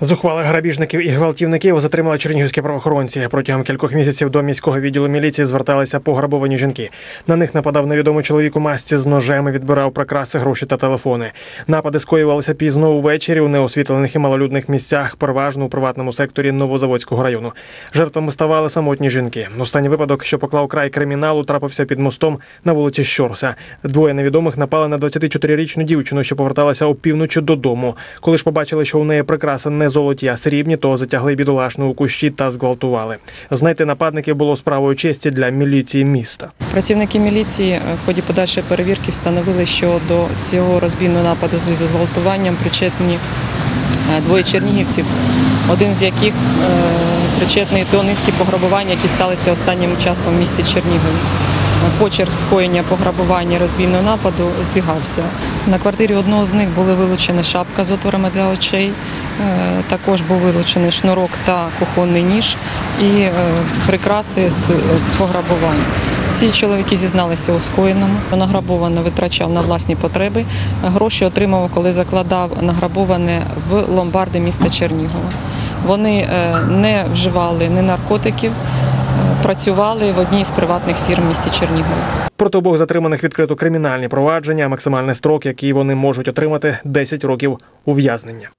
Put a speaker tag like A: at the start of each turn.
A: Зухвалих грабіжників і гвалтівників затримали чернігівські правоохоронці. Протягом кількох місяців до міського відділу міліції зверталися пограбовані жінки. На них нападав невідомий чоловік у масці з ножем і відбирав прикраси, гроші та телефони. Напади скоювалися пізно увечері у неосвітлених і малолюдних місцях, переважно у приватному секторі Новозаводського району. Жертвами ставали самотні жінки. Останній випадок, що поклав край криміналу, трапився під мостом на вулиці Щорса. Двоє невідомих напали на 24-річну дівчину, що поверталася опівночі додому. Коли ж побачили, що у неї прикраси не золоті, а срібні, то затягли бідолашну у кущі та зґвалтували. Знайти нападників було справою честі для міліції міста.
B: Працівники міліції е, в ході подальшої перевірки встановили, що до цього розбійного нападу зі зґвалтуванням причетні е, двоє чернігівців, один з яких е, причетний до низки пограбувань, які сталися останнім часом в місті Чернігові. Почерк скоєння пограбування розбійного нападу збігався. На квартирі одного з них були вилучена шапка з отворами для очей. Е, Також був вилучений шнурок та кухонний ніж і е, прикраси з е, пограбувань. Ці чоловіки зізналися у скоєному. Награбоване витрачав на власні потреби. Гроші отримав, коли закладав награбоване в ломбарди міста Чернігова. Вони не вживали ні наркотиків, працювали в одній з приватних фірм в місті Чернігові.
A: Проти обох затриманих відкрито кримінальні провадження, максимальний строк, який вони можуть отримати 10 років ув'язнення.